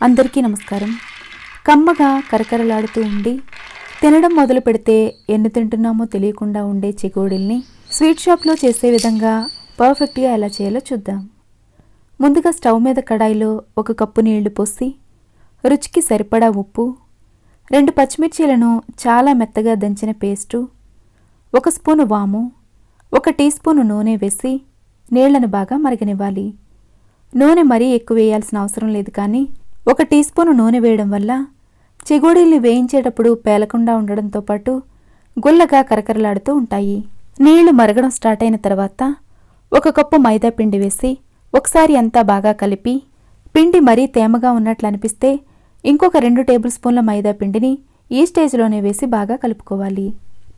అందరికీ నమస్కారం. కమ్మగా కరకరలాడుతూ ఉండి తినడం మొదలు పెడితే ఎన్ని తింటున్నామో తెలియకుండా ఉండే చెగోడిల్ని స్వీట్ షాప్లో చేసే విధంగా పర్ఫెక్ట్గా ఎలా చేయాలో చూద్దాం. ముందుగా స్టవ్ మీద కడాయిలో ఒక కప్పు నీళ్ళు పోసి రుచికి సరిపడా ఉప్పు రెండు పచ్చిమిర్చీలను చాలా మెత్తగా దంచిన పేస్టు ఒక స్పూను వాము ఒక టీ స్పూను నూనె వేసి నీళ్ళను బాగా మరగనివ్వాలి. నూనె మరీ ఎక్కువ వేయాల్సిన అవసరం లేదు కానీ ఒక టీ స్పూన్ నూనె వేయడం వల్ల చెగోడీల్ని వేయించేటప్పుడు పేలకుండా ఉండడంతో పాటు గుల్లగా కరకరలాడుతూ ఉంటాయి. నీళ్ళు మరగడం స్టార్ట్ అయిన తర్వాత ఒక కప్పు మైదా పిండి వేసి ఒకసారి అంతా బాగా కలిపి పిండి మరీ తేమగా ఉన్నట్లు అనిపిస్తే ఇంకొక రెండు టేబుల్ స్పూన్ల మైదా పిండిని ఈ స్టేజ్లోనే వేసి బాగా కలుపుకోవాలి.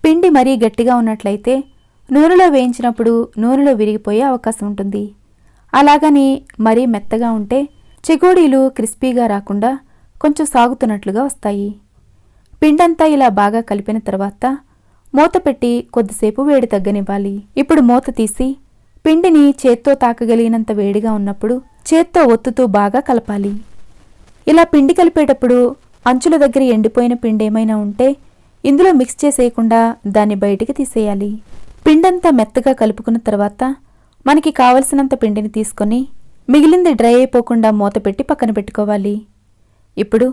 పిండి మరీ గట్టిగా ఉన్నట్లయితే నూనెలో వేయించినప్పుడు నూనెలో విరిగిపోయే అవకాశం ఉంటుంది. అలాగని మరీ మెత్తగా ఉంటే చెగోడీలు క్రిస్పీగా రాకుండా కొంచెం సాగుతున్నట్లుగా వస్తాయి. పిండంతా ఇలా బాగా కలిపిన తర్వాత మూత పెట్టి కొద్దిసేపు వేడి తగ్గనివ్వాలి. ఇప్పుడు మూత తీసి పిండిని చేత్తో తాకగలిగినంత వేడిగా ఉన్నప్పుడు చేత్తో ఒత్తుతూ బాగా కలపాలి. ఇలా పిండి కలిపేటప్పుడు అంచుల దగ్గర ఎండిపోయిన పిండి ఏమైనా ఉంటే ఇందులో మిక్స్ చేసేయకుండా దాన్ని బయటికి తీసేయాలి. పిండంతా మెత్తగా కలుపుకున్న తర్వాత మనకి కావలసినంత పిండిని తీసుకొని మిగిలింది డ్రై అయిపోకుండా మూత పెట్టి పక్కన పెట్టుకోవాలి. ఇప్పుడు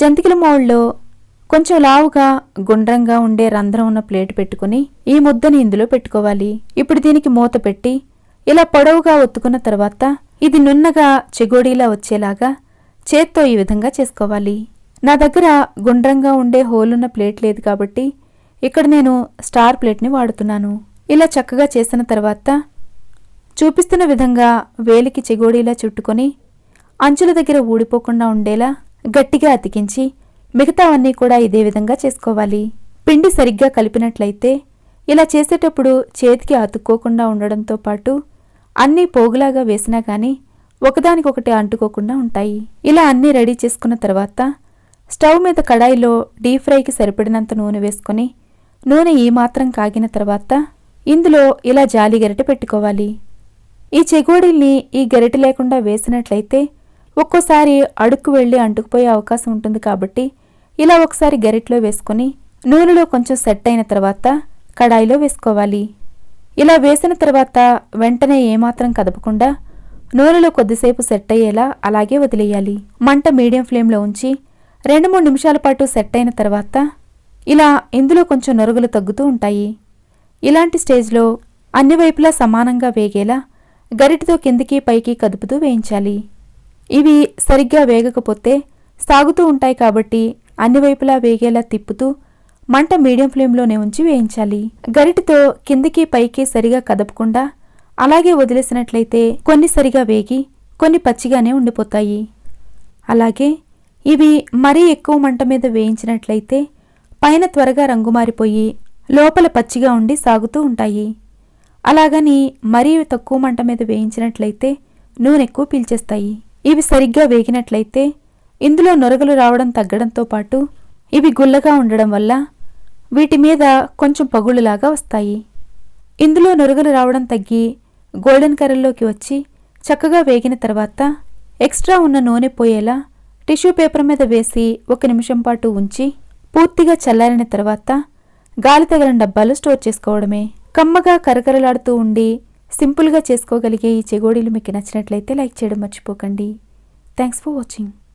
జంతికల మౌళ్ళలో కొంచెం లావుగా గుండ్రంగా ఉండే రంధ్రం ఉన్న ప్లేట్ పెట్టుకుని ఈ ముద్దని ఇందులో పెట్టుకోవాలి. ఇప్పుడు దీనికి మూత పెట్టి ఇలా పొడవుగా ఒత్తుకున్న తర్వాత ఇది నున్నగా చెగోడీలా వచ్చేలాగా చేత్తో ఈ విధంగా చేసుకోవాలి. నా దగ్గర గుండ్రంగా ఉండే హోలున్న ప్లేట్ లేదు కాబట్టి ఇక్కడ నేను స్టార్ ప్లేట్ని వాడుతున్నాను. ఇలా చక్కగా చేసిన తర్వాత చూపిస్తున్న విధంగా వేలికి చెగోడీలా చుట్టుకొని అంచుల దగ్గర ఊడిపోకుండా ఉండేలా గట్టిగా అతికించి మిగతావన్నీ కూడా ఇదే విధంగా చేసుకోవాలి. పిండి సరిగ్గా కలిపినట్లయితే ఇలా చేసేటప్పుడు చేతికి అతుక్కోకుండా ఉండడంతో పాటు అన్నీ పోగులాగా వేసినా కానీ ఒకదానికొకటి అంటుకోకుండా ఉంటాయి. ఇలా అన్నీ రెడీ చేసుకున్న తర్వాత స్టవ్ మీద కడాయిలో డీప్ ఫ్రైకి సరిపడినంత నూనె వేసుకొని నూనె ఈ మాత్రం కాగిన తర్వాత ఇందులో ఇలా జాలి గరిటె పెట్టుకోవాలి. ఈ చెగోడీల్ని ఈ గరిటె లేకుండా వేసినట్లయితే ఒక్కోసారి అడుక్కు వెళ్ళి అంటుకుపోయే అవకాశం ఉంటుంది కాబట్టి ఇలా ఒకసారి గరిటలో వేసుకొని నూనెలో కొంచెం సెట్ అయిన తర్వాత కడాయిలో వేసుకోవాలి. ఇలా వేసిన తర్వాత వెంటనే ఏమాత్రం కదపకుండా నూనెలో కొద్దిసేపు సెట్ అయ్యేలా అలాగే వదిలేయాలి. మంట మీడియం ఫ్లేమ్లో ఉంచి రెండు మూడు నిమిషాల పాటు సెట్ అయిన తర్వాత ఇలా ఇందులో కొంచెం నొరుగులు తగ్గుతూ ఉంటాయి. ఇలాంటి స్టేజ్లో అన్ని వైపులా సమానంగా వేగేలా గరిటతో కిందికి పైకి కదుపుతూ వేయించాలి. ఇవి సరిగ్గా వేగకపోతే సాగుతూ ఉంటాయి కాబట్టి అన్ని వైపులా వేగేలా తిప్పుతూ మంట మీడియం ఫ్లేమ్లోనే ఉంచి వేయించాలి. గరిటతో కిందికి పైకి సరిగా కదపకుండా అలాగే వదిలేసినట్లయితే కొన్ని సరిగా వేగి కొన్ని పచ్చిగానే ఉండిపోతాయి. అలాగే ఇవి మరీ ఎక్కువ మంట మీద వేయించినట్లయితే పైన త్వరగా రంగు మారిపోయి లోపల పచ్చిగా ఉండి సాగుతూ ఉంటాయి. అలాగని మరీ తక్కువ మంట మీద వేయించినట్లయితే నూనె ఎక్కువ పీల్చేస్తాయి. ఇవి సరిగ్గా వేగినట్లయితే ఇందులో నొరగలు రావడం తగ్గడంతో పాటు ఇవి గుల్లగా ఉండడం వల్ల వీటి మీద కొంచెం పగుళ్ళులాగా వస్తాయి. ఇందులో నొరగలు రావడం తగ్గి గోల్డెన్ కర్రల్లోకి వచ్చి చక్కగా వేగిన తర్వాత ఎక్స్ట్రా ఉన్న నూనె పోయేలా టిష్యూ పేపర్ మీద వేసి ఒక నిమిషం పాటు ఉంచి పూర్తిగా చల్లారిన తర్వాత గాలి తగలని డబ్బాలో స్టోర్ చేసుకోవడమే. కమ్మగా కరకరలాడుతూ ఉండి సింపుల్గా చేసుకోగలిగే ఈ చెగోడీలు మీకు నచ్చినట్లయితే లైక్ చేయడం మర్చిపోకండి. Thanks for watching.